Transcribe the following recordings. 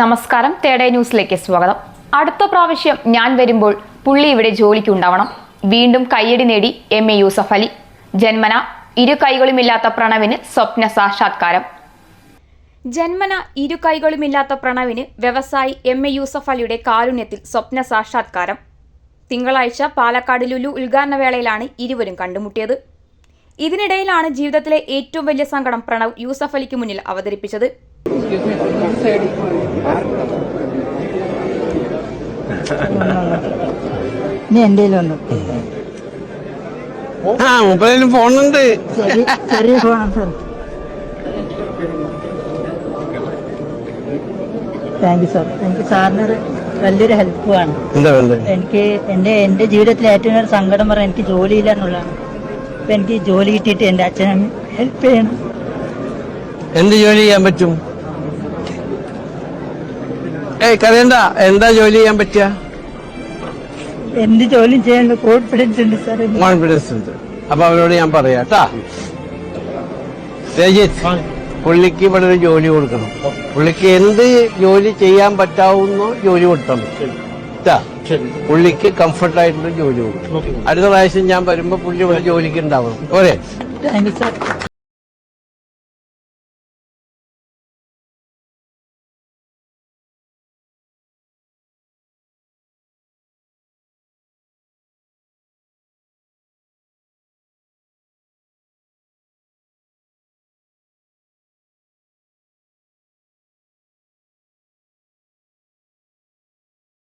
നമസ്കാരം. തേടേ ന്യൂസിലേക്ക് സ്വാഗതം. അടുത്ത പ്രാവശ്യം ഞാൻ വരുമ്പോൾ പുള്ളി ഇവിടെ ജോലിക്ക് ഉണ്ടാവണം. വീണ്ടും കയ്യടി നേടി എം. എ. യൂസഫ് അലി. ജന്മന ഇരു കൈകളുമില്ലാത്ത പ്രണവിന് സ്വപ്ന സാക്ഷാത്കാരം. ജന്മന ഇരു കൈകളുമില്ലാത്ത പ്രണവിന് വ്യവസായി എം. എ. യൂസഫ് അലിയുടെ കാരുണ്യത്തിൽ സ്വപ്ന സാക്ഷാത്കാരം. തിങ്കളാഴ്ച പാലക്കാട് ലുലു ഉദ്ഘാടന വേളയിലാണ് ഇരുവരും കണ്ടുമുട്ടിയത്. ഇതിനിടയിലാണ് ജീവിതത്തിലെ ഏറ്റവും വലിയ സങ്കടം പ്രണവ് യൂസഫ് അലിക്ക് മുന്നിൽ അവതരിപ്പിച്ചത്. ഇനി എന്റെ ഒന്ന്. ആ മൊബൈലിൽ ഫോണുണ്ട്. ചെറിയ ചെറിയ ഫോണാണ് സാർ. താങ്ക് യു സാർ എനിക്ക് സാറിനൊരു വലിയൊരു വേണ്ടത്? എനിക്ക് എന്റെ എന്റെ ജീവിതത്തിലെ ഏറ്റവും വലിയ സങ്കടം പറയാൻ എനിക്ക് ജോലിയില്ല എന്നുള്ളതാണ്. അപ്പം എനിക്ക് ജോലി കിട്ടിയിട്ട് എന്റെ അച്ഛനെ ഹെൽപ്പ് ചെയ്യണം. എന്ത് ജോലി ചെയ്യാൻ പറ്റും? ഏയ് കരയണ്ട. എന്താ ജോലി ചെയ്യാൻ പറ്റുക? എന്ത് ജോലി ചെയ്യാനുള്ള കോൺഫിഡൻസ് ഉണ്ട് സാർ. കോൺഫിഡൻസ് ഉണ്ട്. അപ്പൊ അവരോട് ഞാൻ പറയാം കേട്ടാ രജിത്ത് പുള്ളിക്ക് ഇവിടെ ഒരു ജോലി കൊടുക്കണം. പുള്ളിക്ക് എന്ത് ജോലി ചെയ്യാൻ പറ്റാവുന്നോ ജോലി കൊടുക്കണം ട്ടാ. പുള്ളിക്ക് കംഫർട്ട് ആയിട്ടുള്ള ജോലി കൊടുക്കും. അടുത്ത പ്രാവശ്യം ഞാൻ വരുമ്പോ പുള്ളി ഇവിടെ ജോലിക്ക് ഉണ്ടാവണം. പോരെ? താങ്ക് യു സാർ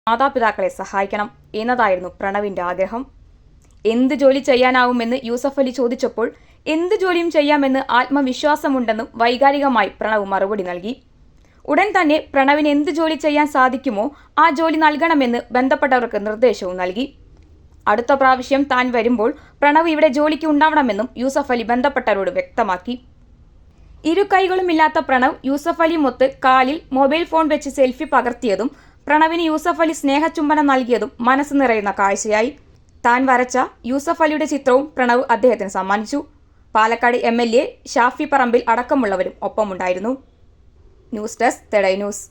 മാതാപിതാക്കളെ സഹായിക്കണം എന്നതായിരുന്നു പ്രണവിന്റെ ആഗ്രഹം. എന്ത് ജോലി ചെയ്യാനാവുമെന്ന് യൂസഫ് അലി ചോദിച്ചപ്പോൾ എന്ത് ജോലിയും ചെയ്യാമെന്ന് ആത്മവിശ്വാസമുണ്ടെന്നും വൈകാരികമായി പ്രണവ് മറുപടി നൽകി. ഉടൻ തന്നെ പ്രണവിന് എന്ത് ജോലി ചെയ്യാൻ സാധിക്കുമോ ആ ജോലി നൽകണമെന്ന് ബന്ധപ്പെട്ടവർക്ക് നിർദ്ദേശവും നൽകി. അടുത്ത പ്രാവശ്യം താൻ വരുമ്പോൾ പ്രണവ് ഇവിടെ ജോലിക്ക് ഉണ്ടാവണമെന്നും യൂസഫ് അലി ബന്ധപ്പെട്ടവരോട് വ്യക്തമാക്കി. ഇരു കൈകളുമില്ലാത്ത പ്രണവ് യൂസഫ് അലി മൊത്ത് കാലിൽ മൊബൈൽ ഫോൺ വെച്ച് സെൽഫി പകർത്തിയതും പ്രണവിന് യൂസഫ് അലി സ്നേഹചുംബനം നൽകിയതും മനസ്സ് നിറയുന്ന കാഴ്ചയായി. താൻ വരച്ച യൂസഫ് അലിയുടെ ചിത്രവും പ്രണവ് അദ്ദേഹത്തിന് സമ്മാനിച്ചു. Palakkad M L A Shafi Parambil അടക്കമുള്ളവരും ഒപ്പമുണ്ടായിരുന്നു. ന്യൂസ് ഡെസ്ക് തെടൈ ന്യൂസ്.